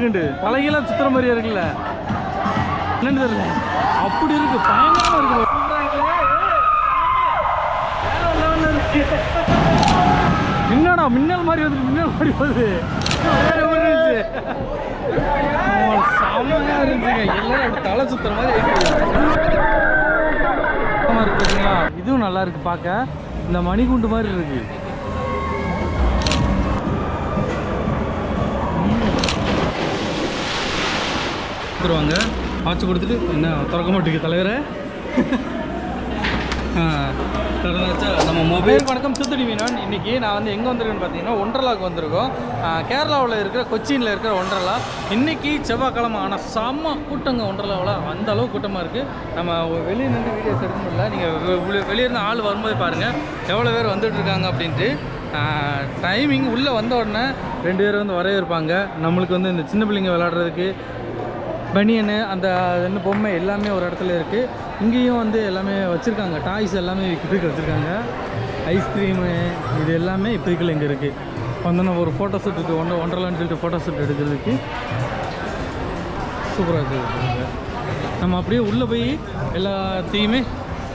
இருக்குண்டு தலைகீழ சுத்துற மாதிரியா இருக்குல்ல. என்னன்னு தெரியல. அப்படி இருக்கு. பயங்கரமா இருக்கு. இருக்கு. என்னடா மின்னல் மாதிரி வந்து மின்னல் மாதிரி வருது. வேற மாதிரி இருந்துச்சு ஓ, செமையா இருந்துச்சுங்க எல்லாரும் தலை சுத்துற மாதிரி ஆயிடுச்சு. பயங்கரமா இருக்கு இதுவும் நல்லா இருக்கு பார்க்க இந்த மணிகுண்டு மாதிரி இருக்கு. கொடுத்துருவாங்க. வாட்ச் கொடுத்துட்டு என்ன திறக்க மாட்டேங்குது தலைவரை? திறந்தாச்சா? நம்ம மொபைல் வணக்கம் சுத்தடி மீனான். இன்னைக்கு நான் வந்து எங்கே வந்திருக்கேன்னு பார்த்தீங்கன்னா ஒன்றலாக்கு வந்திருக்கோம். கேரளாவில் இருக்கிற கொச்சினில் இருக்கிற ஒன்றலா. இன்றைக்கி செவ்வாய்க்கிழமை ஆனால் செம்ம கூட்டங்க ஒன்றலாவில். அந்த அளவு கூட்டமாக இருக்குது நம்ம வெளியே நின்று வீடியோஸ் எடுக்க முடியல. நீங்கள் வெளியிருந்து ஆள் வரும்போது பாருங்கள் எவ்வளோ பேர் வந்துட்டு இருக்காங்க அப்படின்ட்டு. டைமிங் உள்ளே வந்த உடனே ரெண்டு பேர் வந்து வரவே இருப்பாங்க நம்மளுக்கு வந்து இந்த சின்ன பிள்ளைங்க விளாட்றதுக்கு பனியனு அந்த என்ன பொம்மை எல்லாமே ஒரு இடத்துல இருக்குது இங்கேயும் வந்து எல்லாமே வச்சுருக்காங்க. டாய்ஸ் எல்லாமே இப்போ வச்சுருக்காங்க. ஐஸ்கிரீமு இது எல்லாமே இப்போதைக்குள்ள இங்கே இருக்குது வந்து நம்ம ஒரு ஃபோட்டோ ஷூட் இருக்குது ஒன்று ஒன்றலான்னு சொல்லிட்டு ஃபோட்டோ ஷூட் எடுக்கிறதுக்கு சூப்பராக இருக்குது நம்ம அப்படியே உள்ளே போய் எல்லாத்தையுமே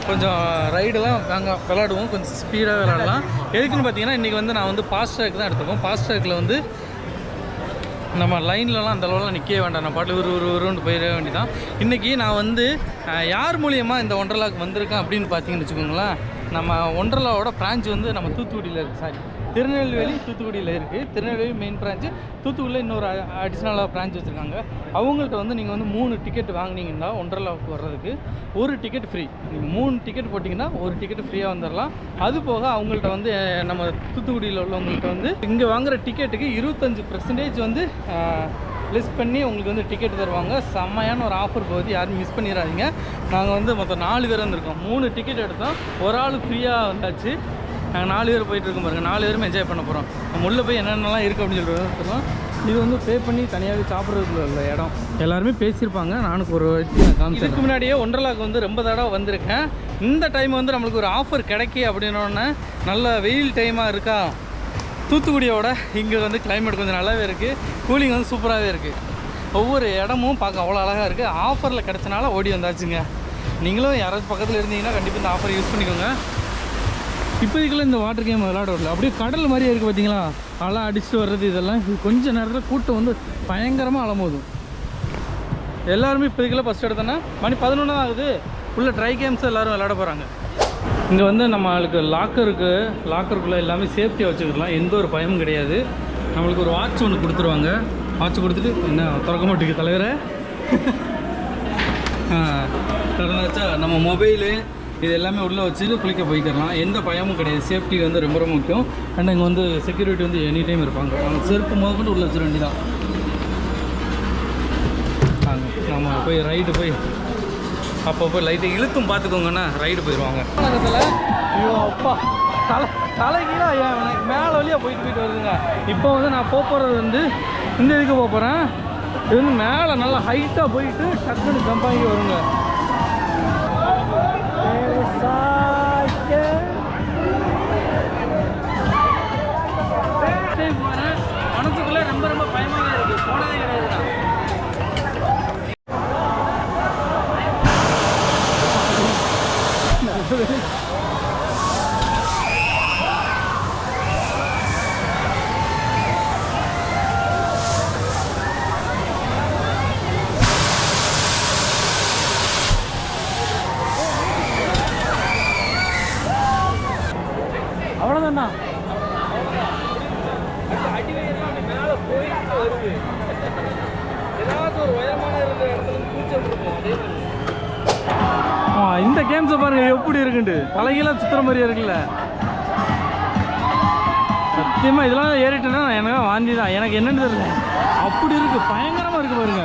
கொஞ்சம் ரைடெலாம் நாங்கள் விளாடுவோம். கொஞ்சம் ஸ்பீடாக விளாடலாம். எதுக்குன்னு பார்த்தீங்கன்னா இன்றைக்கி வந்து நான் வந்து ஃபாஸ்ட் ட்ராக் தான் எடுத்துருக்கோம். ஃபாஸ்ட் ட்ராக்கில் வந்து நம்ம லைன்லலாம் அந்த அளவுலாம் நிற்கவே வேண்டாம். நான் பாட்டு ஒரு ஒரு ஒருன்னு போயிட வேண்டியதான் இன்றைக்கி நான் வந்து யார் மூலியமாக இந்த ஒண்டர்லாவுக்கு வந்திருக்கேன் அப்படின்னு பார்த்தீங்கன்னு வச்சுக்கோங்களேன் நம்ம ஒண்டர்லாவோட பிரான்ச் வந்து நம்ம தூத்துக்குடியில் இருக்குது சாரி. திருநெல்வேலி தூத்துக்குடியில் இருக்குது திருநெல்வேலி மெயின் பிரான்ச்சு தூத்துக்குடியில் இன்னொரு அடிஷ்னலாக பிரான்ச் வச்சுருக்காங்க. அவங்கள்ட்ட வந்து நீங்கள் வந்து மூணு டிக்கெட் வாங்குனீங்கன்னா ஒன்றலாவுக்கு வர்றதுக்கு ஒரு டிக்கெட் ஃப்ரீ நீங்கள் மூணு டிக்கெட் போட்டிங்கன்னா ஒரு டிக்கெட் ஃப்ரீயாக வந்துடலாம் அது போக அவங்கள்ட்ட வந்து நம்ம தூத்துக்குடியில் உள்ளவங்கள்ட்ட வந்து இங்கே வாங்குகிற டிக்கெட்டுக்கு இருபத்தஞ்சி பர்சன்டேஜ் வந்து லிஸ்ட் பண்ணி உங்களுக்கு வந்து டிக்கெட் தருவாங்க. செம்மையான ஒரு ஆஃபர் போகுது. யாரும் மிஸ் பண்ணிடாதீங்க நாங்கள் வந்து மொத்தம் நாலு பேர் வந்திருக்கோம். மூணு டிக்கெட் எடுத்தோம். ஒரு ஆள் ஃப்ரீயாக வந்தாச்சு. நாங்கள் நாலு பேர் போயிட்டு இருக்கோம் பாருங்கள் நாலு பேரும் என்ஜாய் பண்ண போகிறோம் நம்ம போய் என்னென்னலாம் இருக்குது அப்படின்னு சொல்லிட்டு இது வந்து பே பண்ணி தனியாகவே சாப்பிட்றதுக்குள்ள உள்ள இடம். எல்லாருமே பேசியிருப்பாங்க. நானும் ஒரு இதுக்கு முன்னாடியே ஒன்றலாக்கு வந்து ரொம்ப தடவை வந்திருக்கேன். இந்த டைம் வந்து நம்மளுக்கு ஒரு ஆஃபர் கிடைக்கி அப்படின்னோடனே நல்ல வெயில் டைமாக இருக்கா? தூத்துக்குடியோட இங்கே வந்து கிளைமேட் கொஞ்சம் நல்லாவே இருக்குது கூலிங் வந்து சூப்பராகவே இருக்குது ஒவ்வொரு இடமும் பார்க்க அவ்வளோ அழகாக இருக்குது ஆஃபரில் கிடச்சனால ஓடி வந்தாச்சுங்க. நீங்களும் யாராச்சும் பக்கத்தில் இருந்தீங்கன்னா கண்டிப்பாக இந்த ஆஃபர் யூஸ் பண்ணிக்கோங்க. இப்போதைக்குள்ள இந்த வாட்டர் கேம் விளாட வரல. அப்படியே கடல் மாதிரியே இருக்குது பார்த்தீங்களா? அலை அடிச்சுட்டு வர்றது இதெல்லாம் கொஞ்சம் நேரத்தில் கூட்டம் வந்து பயங்கரமாக அலமோதும் எல்லாருமே இப்போதைக்குள்ள ஃபஸ்ட் எடுத்தோன்னா மணி பதினொன்று தான் ஆகுது. உள்ள ட்ரை கேம்ஸ் எல்லாரும் விளாட போகிறாங்க இங்கே வந்து நம்மளுக்கு லாக்கருக்கு லாக்கருக்குள்ளே எல்லாமே சேஃப்டியாக வச்சுக்கலாம் எந்த ஒரு பயமும் கிடையாது. நம்மளுக்கு ஒரு வாட்ச் ஒன்று கொடுத்துருவாங்க. வாட்ச் கொடுத்துட்டு என்ன திறக்க மாட்டேங்குது தலைவரை? திறந்தாச்சா நம்ம மொபைலு இது எல்லாமே உள்ளே வச்சுட்டு குளிக்க போய்க்கிறலாம். எந்த பயமும் கிடையாது. சேஃப்டி வந்து ரொம்ப ரொம்ப முக்கியம். அண்ட் இங்கே வந்து செக்யூரிட்டி வந்து எனி டைம் இருப்பாங்க. அவங்க செருப்பு முதற்கொண்டு உள்ளே வச்சிட வேண்டியதான் நம்ம போய் ரைடு போய் அப்போ போய் லைட்டை இழுத்தும் பார்த்துக்கோங்கன்னா ரைடு போயிடுவாங்க ஐயோ அப்பா. தலை தலைகீழா மேலே வழியாக போயிட்டு போயிட்டு வருதுங்க. இப்போ வந்து நான் போக போகிறது வந்து இந்த இதுக்கு போக போகிறேன் இது வந்து மேலே நல்லா ஹைட்டாக போயிட்டு டக்குன்னு ஜம்ப் வருங்க. இந்த கேம்ஸை பாருங்க எப்படி இருக்குண்டு தலைகீழாக சுத்துற மாதிரியே இருக்குல்ல. சத்தியமா இதெல்லாம் ஏறிட்டேன்னா எனக்கு வாந்தி தான் எனக்கு என்னன்னு தெரியல. அப்படி இருக்கு. பயங்கரமா இருக்கு பாருங்க.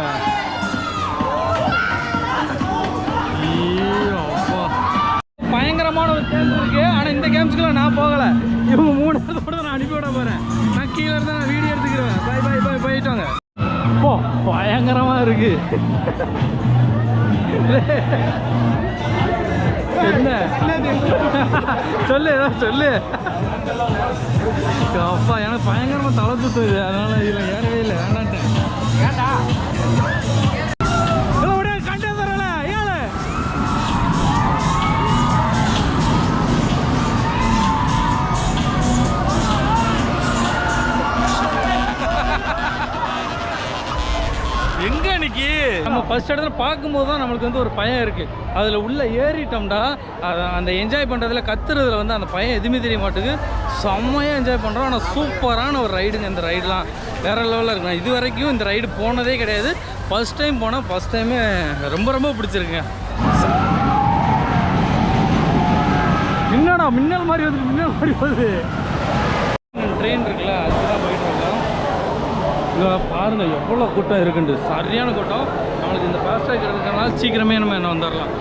ஐயோ, அப்பா. பயங்கரமான ஒரு கேம்ஸ் இருக்கு. ஆனா இந்த கேம்ஸ்க்குலாம் நான் போகல. இவங்க மூணு கூட நான் அனுப்பி விட போறேன். நான் கீழே இருந்தா நான் வீடியோ எடுத்துக்கிறேன். பை பை பை போயிட்டாங்க. போ பயங்கரமா இருக்கு. என்ன? சொல்லு ஏதாவது சொல்லு. அப்பா எனக்கு பயங்கரமா தலை சுத்துது. அதனால இதில் ஏறவே இல்லை. வேண்டான்ட்டேன். நம்ம ஃபஸ்ட் இடத்துல பார்க்கும்போது தான் நம்மளுக்கு வந்து ஒரு பயம் இருக்குது அதில் உள்ள ஏறிட்டோம்டா அந்த என்ஜாய் பண்ணுறதுல கத்துறதுல வந்து அந்த பயம் எதுவுமே தெரிய மாட்டேங்குது. செம்மையாக என்ஜாய் பண்ணுறோம் ஆனால் சூப்பரான ஒரு ரைடுங்க இந்த ரைடுலாம் வேறு லெவலில் இருக்கும். இது வரைக்கும் இந்த ரைடு போனதே கிடையாது. ஃபஸ்ட் டைம் போனால் ஃபர்ஸ்ட் டைமே ரொம்ப ரொம்ப பிடிச்சிருக்குங்க. என்னடா மின்னல் மாதிரி வந்து மின்னல் மாதிரி வருது. ட்ரெயின் இருக்குல்ல அதுதான் போயிட்டு இருக்கோம் இங்கே பாருங்க எவ்வளோ கூட்டம் இருக்குண்டு சரியான கூட்டம். நம்மளுக்கு இந்த ஃபாஸ்டாக் இருக்கிறதுனால சீக்கிரமே நம்ம என்ன வந்துடலாம்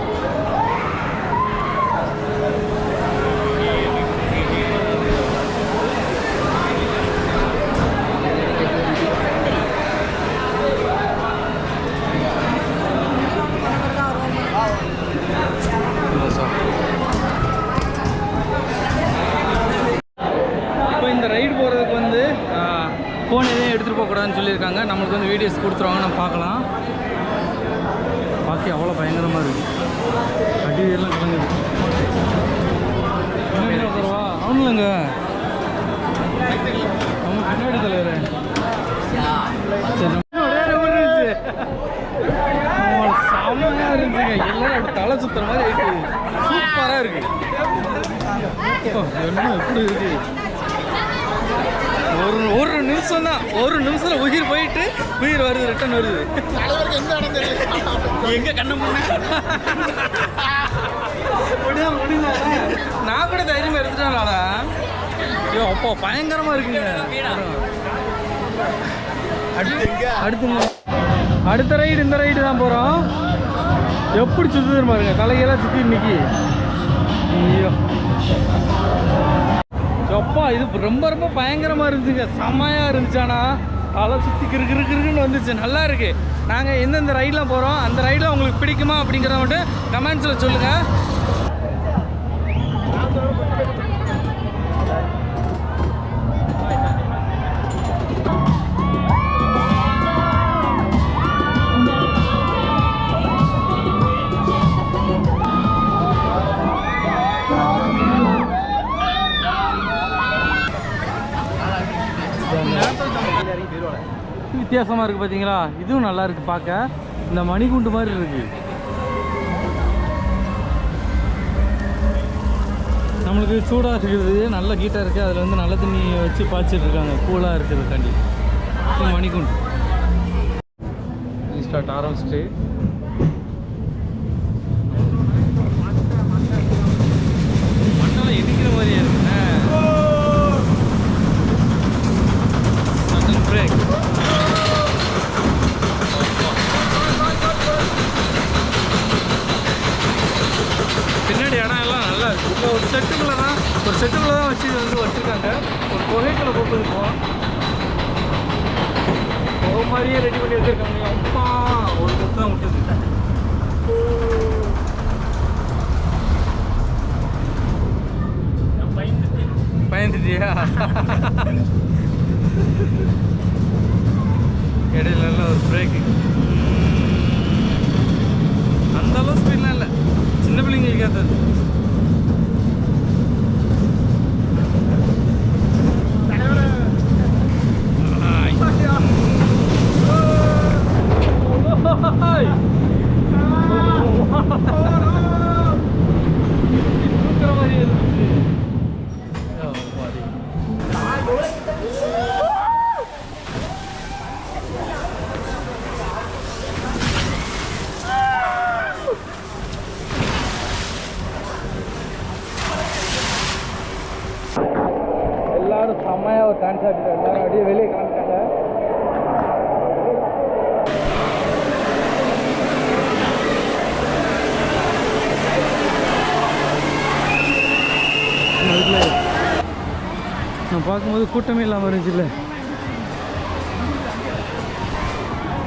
இப்போ இந்த ரைடு போகிறதுக்கு வந்து ஃபோன் எதையும் எடுத்துகிட்டு போகக்கூடாதுன்னு சொல்லியிருக்காங்க நம்மளுக்கு வந்து வீடியோஸ் கொடுத்துருவாங்க நம்ம பார்க்கலாம் பார்க்க அவ்வளோ பயங்கரமாக இருக்குது அடியெல்லாம் கலங்குது தருவா அவனுலங்க நம்ம பின்னாடி தலைவர் சரி நம்ம ஒரே நம்பர் இருந்துச்சு ஆமா, செம்மையா இருந்துச்சுங்க எல்லாரும் தலை சுத்துற மாதிரி ஆயிட்டு சூப்பராக இருக்கு. என்ன எப்படி இருக்கு. ஒரு ஒரு நிமிஷம் தான். ஒரு நிமிஷத்துல உயிர் போயிட்டு உயிர் வருது ரிட்டர்ன் வருது. எங்க கண்ண முன்ன? நான் கூட தைரியமா எடுத்துட்டேன் ஐயோ அப்போ பயங்கரமா இருக்குங்க. அடுத்து அடுத்து அடுத்த ரைடு இந்த ரைடு தான் போறோம். எப்படி சுத்துது பாருங்க தலையெல்லாம் சுத்தி இன்னைக்கு. ஐயோ. எப்பா இது ரொம்ப ரொம்ப பயங்கரமா இருந்துச்சுங்க. செம்மையாக இருந்துச்சானா தலை சுத்தி கிரு கிரு கிருக்குன்னு வந்துச்சு. நல்லா இருக்கு. நாங்க எந்தெந்த ரைட்லாம் போறோம் அந்த ரைட்ல உங்களுக்கு பிடிக்குமா அப்படிங்கிறத மட்டும் கமெண்ட்ஸ்ல சொல்லுங்க. வித்தியாசமா இருக்கு பாத்தீங்களா? இதுவும் நல்லா இருக்கு பார்க்க இந்த மணிகுண்டு மாதிரி இருக்கு. நம்மளுக்கு சூடாக இருக்குது. நல்ல ஹீட்டாக இருக்குது அதில் வந்து நல்ல தண்ணி வச்சு பாய்ச்சிட்டு இருக்காங்க. கூலாக இருக்கிறதுக்காண்டி. இது மணிகுண்டு. ஸ்டார்ட் ஆரம்பிச்சிட்டு மண்ணெல்லாம் இடிக்கிற மாதிரியே இருக்குண்ணே சடன் பிரேக் பின்னாடி இடம் எல்லாம் நல்லா இருக்கு இப்போ ஒரு செட்டுக்குள்ள தான் ஒரு செட்டுக்குள்ள தான் வச்சு வந்து வச்சுருக்காங்க. ஒரு புகைக்குள்ள போட்டுருக்கோம் புகை மாதிரியே ரெடி பண்ணி வச்சுருக்காங்க. அப்பா ஒரு கொத்து தான் விட்டுது. பயந்துட்டியா? இடையில ஒரு பிரேக்கு அந்த அளவு ஸ்பீட்லாம் இல்லை சின்ன பிள்ளைங்களுக்கு ஏற்றது தூக்குற மாதிரி இருந்துச்சு எல்லாரும் செம்மையாக ஒரு டான்ஸ் ஆடிட்டு எல்லாரும் அப்படியே வெளியே காமிட்டாங்க நான் பார்க்கும்போது கூட்டமே இல்லாமல் இருந்துச்சுல்ல.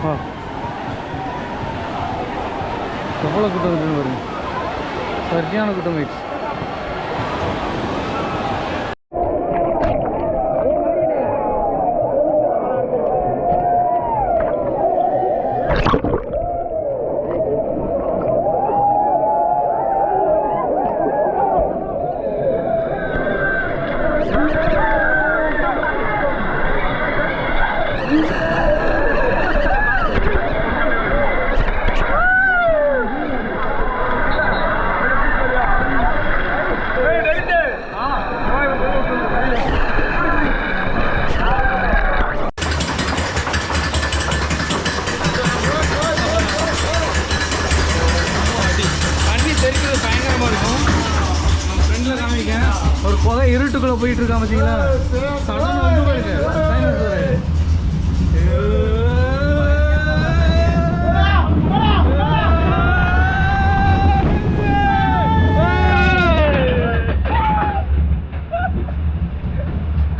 ஆ எவ்வளோ கூட்டம் இருக்குன்னு பாருங்க. சரியான கூட்டம் ஆயிடுச்சு. போயிட்டு இருக்கான் பார்த்தீங்களா? சடன் வந்து பாருங்க.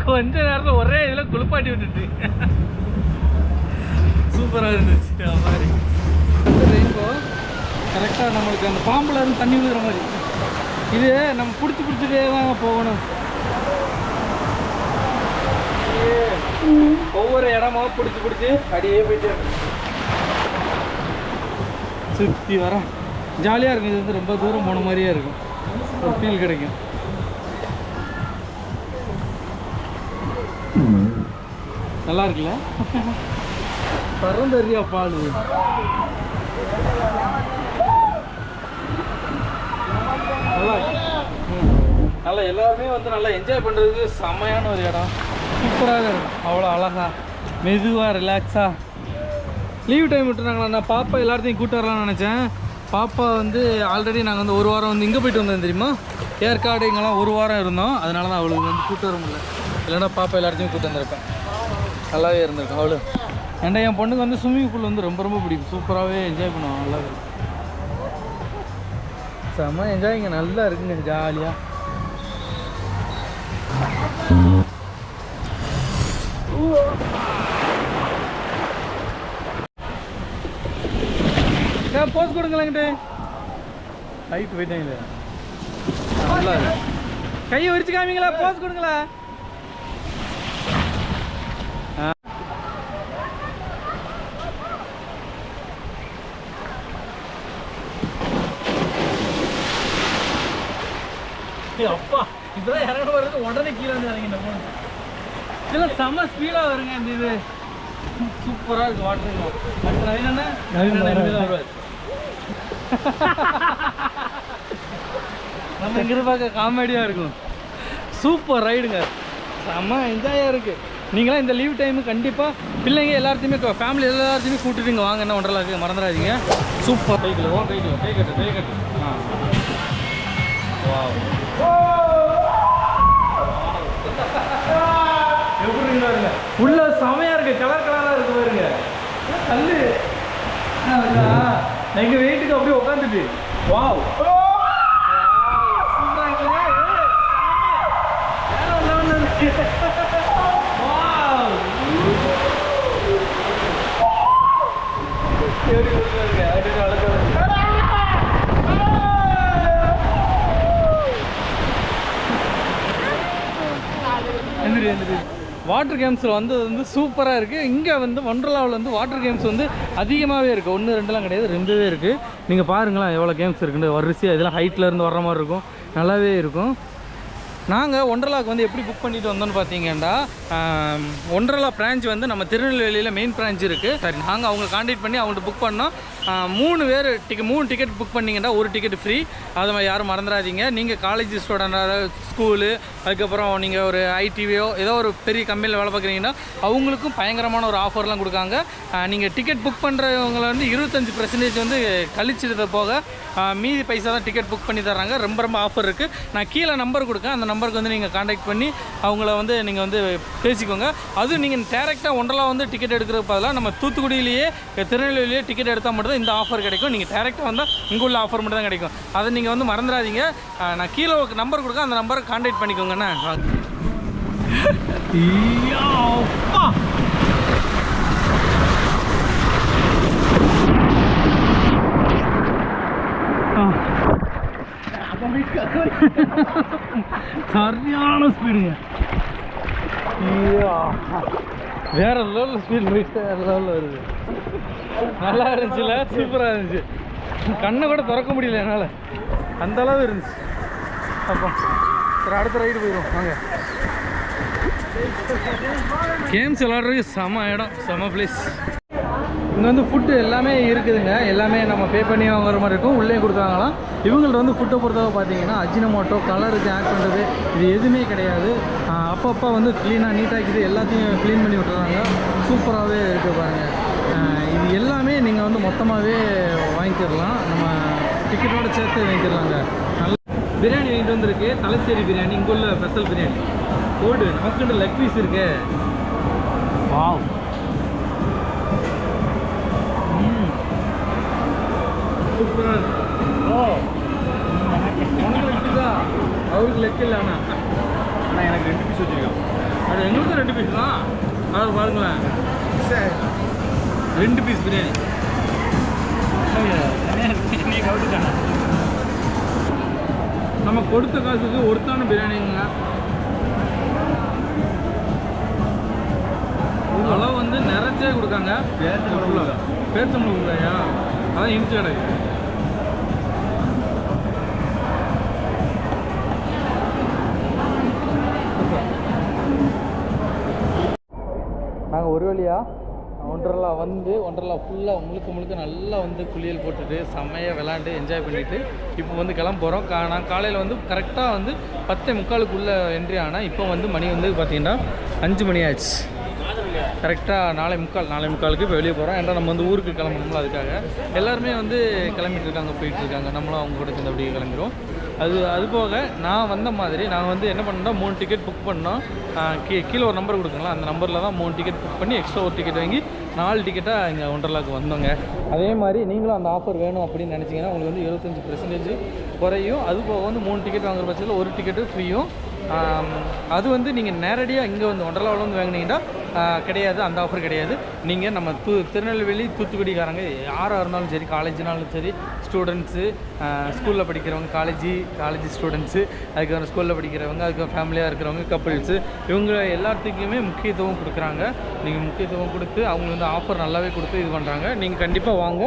கொஞ்ச நேரத்தில் ஒரே இதில் குளிப்பாட்டி விட்டுட்டு. சூப்பராக இருந்துச்சு. மாதிரி ரெயின்போ கரெக்டாக நம்மளுக்கு அந்த பாம்புல இருந்து தண்ணி ஊதுற மாதிரி. இது நம்ம பிடிச்சி பிடிச்சிட்டே தான் போகணும். ஒவ்வொரு இடமா பிடிச்சி பிடிச்சி அடியே போயிட்டு இருக்கணும். சுற்றி வர. ஜாலியாக இருக்கும். இது வந்து ரொம்ப தூரம் போன மாதிரியே இருக்கும். ஒரு ஃபீல் கிடைக்கும். நல்லா இருக்குல்ல? பறந்தறியா பால் நல்லா நல்லா எல்லாருமே வந்து நல்லா என்ஜாய் பண்ணுறதுக்கு செம்மையான ஒரு இடம். சூப்பராக இருக்கும் அவ்வளோ அழகா மெதுவாக ரிலாக்ஸாக லீவ் டைம் விட்டுறாங்களா நான் பாப்பா எல்லாத்தையும் கூட்டு வரலாம்னு நினச்சேன். பாப்பா வந்து ஆல்ரெடி நாங்கள் வந்து ஒரு வாரம் வந்து இங்கே போயிட்டு வந்தோம் தெரியுமா? ஏற்காடு இங்கெல்லாம் ஒரு வாரம் இருந்தோம். அதனால தான் அவளுக்கு வந்து கூட்டு வர முடியல. இல்லைன்னா பாப்பா எல்லாத்தையும் கூட்டு வந்திருப்பேன். நல்லாவே இருந்திருக்கும் அவளு. ஏன்டா என் பொண்ணுக்கு வந்து ஸ்விம்மிங் பூல் வந்து ரொம்ப ரொம்ப பிடிக்கும். சூப்பராகவே என்ஜாய் பண்ணுவான். நல்லா இருக்கும். செம்ம என்ஜாய் இங்கே நல்லா இருக்குங்க ஜாலியாக போஸ் கொடுங்களேங்கிட்டு ஹைட் போயிட்டாங்களே நல்லா கையை விரிச்சு காமிங்களா போஸ் கொடுங்களா. ஏய் அப்பா இப்பதான் இறங்க வர்றது உடனே கீழே வந்து இறங்கி இந்த இதெல்லாம் செம்ம ஸ்பீடாக வருங்க இந்த இது. சூப்பராக இருக்கு வாட்டர் அடுத்த நவீன வருவார். நம்ம இங்கிருந்து பார்க்க காமெடியாக இருக்கும். சூப்பர் ரைடுங்க. செம்ம என்ஜாயாக இருக்குது நீங்களாம் இந்த லீவ் டைமு கண்டிப்பாக பிள்ளைங்க எல்லாத்தையுமே ஃபேமிலி எல்லாத்தையுமே கூட்டிட்டு இங்கே வாங்க. என்ன ஒன்றரை மறந்துடாதீங்க. சூப்பர். கைக்கில் ஓ கைக்கில் கை கட்டு கை கட்டு. ஆ. பாருங்க உள்ள செமையா இருக்கு. கலர் கலரா இருக்கு பாருங்க. கல்லு? எங்க வெயிட்டுக்கு அப்படியே உட்காந்துட்டு வாவ் சூப்பரா இருக்குல்ல? ஏய், செம்ம. வேற level ல இருக்கு. வாவ். எப்படி இருக்கு பாருங்க, அப்படியே அழகா இருக்கு. எந்திரி எந்திரி வாட்டர் கேம்ஸில் வந்தது வந்து சூப்பராக இருக்குது இங்கே வந்து ஒண்டர்லாவில் வந்து வாட்டர் கேம்ஸ் வந்து அதிகமாகவே இருக்குது ஒன்று ரெண்டுலாம் கிடையாது. ரெண்டுவே இருக்குது நீங்கள் பாருங்களேன் எவ்வளோ கேம்ஸ் இருக்குன்னு. வரிசையாக இதெல்லாம் ஹைட்டில் இருந்து வர்ற மாதிரி இருக்கும். நல்லாவே இருக்கும். நாங்கள் ஒண்டர்லாக்கு வந்து எப்படி புக் பண்ணிட்டு வந்தோம்னு பார்த்தீங்கன்னா ஒண்டர்லா பிரான்ச் வந்து நம்ம திருநெல்வேலியில் மெயின் பிரான்ச் இருக்குது சரி நாங்கள் அவங்க காண்டாக்ட் பண்ணி அவங்கள்ட்ட புக் பண்ணோம். மூணு பேர் டிக்கெட் மூணு டிக்கெட் புக் பண்ணிங்கன்னா ஒரு டிக்கெட் ஃப்ரீ அதை மாதிரி யாரும் மறந்துடாதீங்க. நீங்கள் காலேஜ் ஸ்டூடெண்டாக ஸ்கூலு அதுக்கப்புறம் நீங்கள் ஒரு ஐடிவியோ ஏதோ ஒரு பெரிய கம்பெனியில் வேலை பார்க்குறீங்கன்னா அவங்களுக்கும் பயங்கரமான ஒரு ஆஃபர்லாம் கொடுக்காங்க. நீங்கள் டிக்கெட் புக் பண்ணுறவங்களை வந்து இருபத்தஞ்சி பர்சன்டேஜ் வந்து கழிச்சிட்டு போக மீதி பைசா தான் டிக்கெட் புக் பண்ணி தர்றாங்க. ரொம்ப ரொம்ப ஆஃபர் இருக்குது நான் கீழே நம்பர் கொடுக்கேன் அந்த நம்பருக்கு வந்து நீங்கள் காண்டாக்ட் பண்ணி அவங்கள வந்து நீங்கள் வந்து பேசிக்கோங்க. அதுவும் நீங்கள் டேரெக்டாக ஒன்றலாம் வந்து டிக்கெட் எடுக்கிறதுக்கு பதிலாக நம்ம தூத்துக்குடியிலேயே திருநெல்வேலியே டிக்கெட் எடுத்தால் மட்டும் தான் இந்த ஆஃபர் கிடைக்கும். நீங்கள் டேரெக்டாக வந்தால் இங்கே உள்ள ஆஃபர் மட்டும் தான் கிடைக்கும். அதை நீங்கள் வந்து மறந்துடாதீங்க. நான் கீழே நம்பர் கொடுக்க அந்த நம்பரை காண்டாக்ட் பண்ணிக்கோங்கண்ணா ஐயா, சரியான ஸ்பீடுங்க ஐயா. வேற லெவலில் ஸ்பீட் போயிட்டு வேற லெவலில் வருது. நல்லா இருந்துச்சுல? சூப்பராக இருந்துச்சு. கண்ணை கூட திறக்க முடியல என்னால். அந்த அளவு இருந்துச்சு. அப்போ. சரி அடுத்த ரைடு போயிடும் வாங்க. கேம்ஸ் விளாட்றதுக்கு செம இடம் செம பிளேஸ் இங்கே வந்து ஃபுட்டு எல்லாமே இருக்குதுங்க. எல்லாமே நம்ம பே பண்ணி வாங்குற மாதிரி இருக்கும். உள்ளே கொடுத்தாங்களாம். இவங்கள்ட்ட வந்து ஃபுட்டை பொறுத்தவரை பார்த்தீங்கன்னா அஜினமோட்டோ கலருக்கு ஆட் பண்ணுறது இது எதுவுமே கிடையாது. அப்பப்போ வந்து க்ளீனாக நீட்டாக்கிது எல்லாத்தையும் க்ளீன் பண்ணி விட்டுறாங்க. சூப்பராகவே இருக்குது பாருங்கள் இது எல்லாமே நீங்கள் வந்து மொத்தமாகவே வாங்கிக்கிடலாம் நம்ம டிக்கெட்டோட சேர்த்து வாங்கிக்கிடலாங்க நல்ல பிரியாணி வாங்கிட்டு வந்திருக்கு. தலைச்சேரி பிரியாணி இங்கே உள்ள ஸ்பெஷல் பிரியாணி. போடு நமக்கு லெக் பீஸ் இருக்கு. வாவ் அவருக்கு லெக் இல்லை ஆனால் ஆனால் எனக்கு ரெண்டு பீஸ் வச்சுருக்கான் அது எங்களுக்கும் ரெண்டு பீஸ் தான் அதை பாருங்களேன் ரெண்டு பீஸ் பிரியாணி நீ நம்ம கொடுத்த காசுக்கு ஒருத்தான பிரியாணிங்க அளவு வந்து நிறைச்சே கொடுக்காங்க பேர்த்தம்பழம் பேர்த்தம்பளம் கொடுக்காயா அதான் இனிச்சு கிடையாது ஒரு வழியாக ஒன்றரை வந்து ஒன்றரை ஃபுல்லாக முழுக்க முழுக்க நல்லா வந்து குளியல் போட்டுட்டு செம்மையாக விளாண்டு என்ஜாய் பண்ணிட்டு இப்போ வந்து கிளம்ப போகிறோம் கா நான் காலையில் வந்து கரெக்டாக வந்து பத்தே முக்காலுக்குள்ளே என்ட்ரி ஆனால் இப்போ வந்து மணி வந்து பார்த்தீங்கன்னா அஞ்சு மணி ஆச்சு கரெக்டாக நாளை முக்கால் நாளை முக்காலுக்கு இப்போ வெளியே போகிறோம் ஏன்னா நம்ம வந்து ஊருக்கு கிளம்பணும்ல அதுக்காக. எல்லாருமே வந்து கிளம்பிட்டு இருக்காங்க போயிட்டு இருக்காங்க. நம்மளும் அவங்க கூட சேர்ந்து அப்படியே கிளம்பிடுவோம். அது அது போக நான் வந்த மாதிரி நான் வந்து என்ன பண்ணோம் மூணு டிக்கெட் புக் பண்ணோம். கீ கீழே ஒரு நம்பர் கொடுக்குங்களா அந்த நம்பரில் தான் மூணு டிக்கெட் புக் பண்ணி எக்ஸ்ட்ரா ஒரு டிக்கெட் வாங்கி நாலு டிக்கெட்டாக இங்கே ஒண்டர்லாக்கு வந்தோங்க. அதே மாதிரி நீங்களும் அந்த ஆஃபர் வேணும் அப்படின்னு நினச்சிங்கன்னா உங்களுக்கு வந்து இருபத்தஞ்சி பர்சன்டேஜ் குறையும். அது போக வந்து மூணு டிக்கெட் வாங்குற பட்சத்தில் ஒரு டிக்கெட்டு ஃப்ரீயும் அது வந்து நீங்கள் நேரடியாக இங்கே வந்து ஒண்டர்லாவில் வந்து வாங்கினீங்கன்னா கிடையாது. அந்த ஆஃபர் கிடையாது. நீங்கள் நம்ம தூ திருநெல்வேலி தூத்துக்குடிக்காரங்க யாராக இருந்தாலும் சரி காலேஜ்னாலும் சரி ஸ்டூடெண்ட்ஸு ஸ்கூலில் படிக்கிறவங்க காலேஜ் காலேஜ் ஸ்டூடெண்ட்ஸு அதுக்கப்புறம் ஸ்கூலில் படிக்கிறவங்க அதுக்கப்புறம் ஃபேமிலியாக இருக்கிறவங்க கப்புள்ஸு இவங்க எல்லாத்துக்குமே முக்கியத்துவம் கொடுக்குறாங்க. நீங்கள் முக்கியத்துவம் கொடுத்து அவங்க வந்து ஆஃபர் நல்லாவே கொடுத்து இது பண்ணுறாங்க நீங்கள் கண்டிப்பாக வாங்க.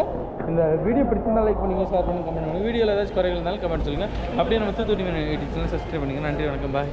இந்த வீடியோ பிடிச்சிருந்தா லைக் பண்ணுங்கள் ஷேர் பண்ணி கமெண்ட் பண்ணுங்கள் வீடியோவில் ஏதாச்சும் குறைகள் இருந்தாலும் கமெண்ட் சொல்லுங்கள் அப்படியே நம்ம தூத்துக்குடி எயிட்டி சப்ஸ்கிரைப் பண்ணுங்க நன்றி வணக்கம் பாய்